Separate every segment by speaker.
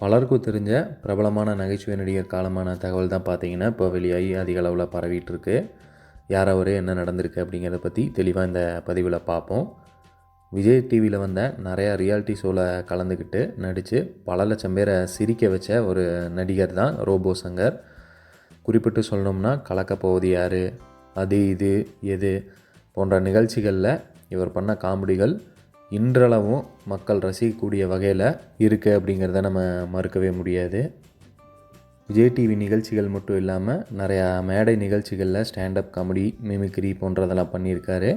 Speaker 1: பலருக்கும் தெரிஞ்ச பிரபலமான நகைச்சுவை நடிகர் காலமான தகவல் தான் பார்த்தீங்கன்னா இப்போ வெளியாகி அதிக அளவில் பரவிட்டு யார் அவர் என்ன நடந்திருக்கு அப்படிங்கிறத பற்றி தெளிவாக இந்த பதிவில் பார்ப்போம். விஜய் டிவியில் வந்த நிறையா ரியாலிட்டி ஷோவில் கலந்துக்கிட்டு நடித்து பல லட்சம் பேரை சிரிக்க வச்ச ஒரு நடிகர் தான் ரோபோ சங்கர். குறிப்பிட்டு சொல்லணும்னா கலக்கப்போவது யார்? அது இது எது போன்ற நிகழ்ச்சிகளில் இவர் பண்ண காமெடிகள் இன்றளவும் மக்கள் ரசிக்கக்கூடிய வகையில் இருக்குது அப்படிங்கிறத நம்ம மறுக்கவே முடியாது. விஜய் டிவி நிகழ்ச்சிகள் மட்டும் இல்லாமல் நிறையா மேடை நிகழ்ச்சிகளில் ஸ்டாண்டப் காமெடி மிமிக்ரி போன்றதெல்லாம் பண்ணியிருக்காரு.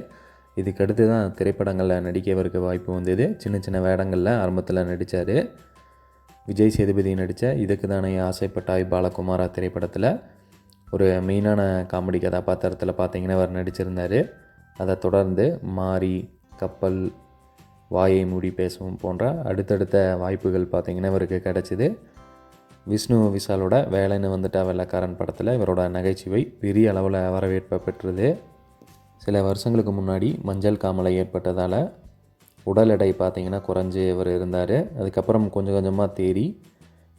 Speaker 1: இதுக்கடுத்து தான் திரைப்படங்களில் நடிக்கவருக்கு வாய்ப்பு வந்தது. சின்ன சின்ன வேடங்களில் ஆரம்பத்தில் நடித்தார் விஜய் சேதுபதி நடித்த இதுக்கு தானே ஆசைப்பட்டாய் பாலகுமாரா திரைப்படத்தில். ஒரு மெயினான காமெடி கதாபாத்திரத்தில் பார்த்தீங்கன்னா அவர் நடிச்சிருந்தார். அதை தொடர்ந்து மாரி கப்பல் வாயை மூடி பேசவும் போன்ற அடுத்தடுத்த வாய்ப்புகள் பார்த்திங்கன்னா இவருக்கு கிடச்சிது. விஷ்ணு விஷாலோட வேலைன்னு வந்துட்டா வெள்ளக்காரன் படத்தில் இவரோட நகைச்சுவை பெரிய அளவில் வரவேற்பை பெற்றது. சில வருஷங்களுக்கு முன்னாடி மஞ்சள் காமலை ஏற்பட்டதால் உடல் எடை பார்த்திங்கன்னா குறைஞ்சி இவர் இருந்தார். அதுக்கப்புறம் கொஞ்சம் கொஞ்சமாக தேறி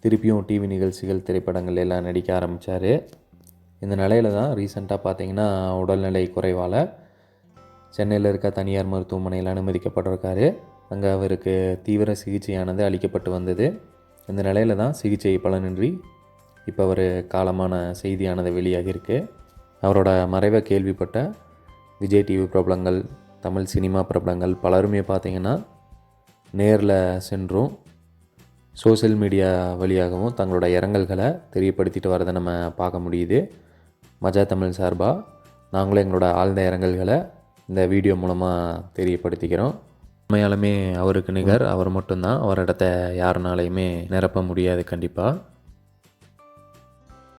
Speaker 1: திருப்பியும் டிவி நிகழ்ச்சிகள் திரைப்படங்கள் எல்லாம் நடிக்க ஆரம்பித்தார் இந்த நிலையில தான் ரீசெண்டாக பார்த்திங்கன்னா உடல்நிலை குறைவால் சென்னையில் இருக்க தனியார் மருத்துவமனையில் அனுமதிக்கப்பட்டிருக்காரு. அங்கே அவருக்கு தீவிர சிகிச்சையானது அளிக்கப்பட்டு வந்தது. இந்த நிலையில தான் சிகிச்சை பலனின்றி இப்போ அவர் காலமான செய்தியானது வெளியாகியிருக்கு அவரோட மறைவை கேள்விப்பட்ட விஜய் டிவி பிரபலங்கள் தமிழ் சினிமா பிரபலங்கள் பலருமே பார்த்திங்கன்னா நேரில் சென்றும் சோஷியல் மீடியா வழியாகவும் தங்களோட இரங்கல்களை தெரியப்படுத்திட்டு வரதை நம்ம பார்க்க முடியுது. மஜா தமிழ் சார்பாக நாங்களும் எங்களோட ஆழ்ந்த இரங்கல்களை இந்த வீடியோ மூலமாக தெரியப்படுத்திக்கிறோம். உண்மையாலுமே அவருக்கு நிகர் அவர் மட்டும்தான். அவர் இடத்த யாருனாலையுமே நிரப்ப முடியாது கண்டிப்பாக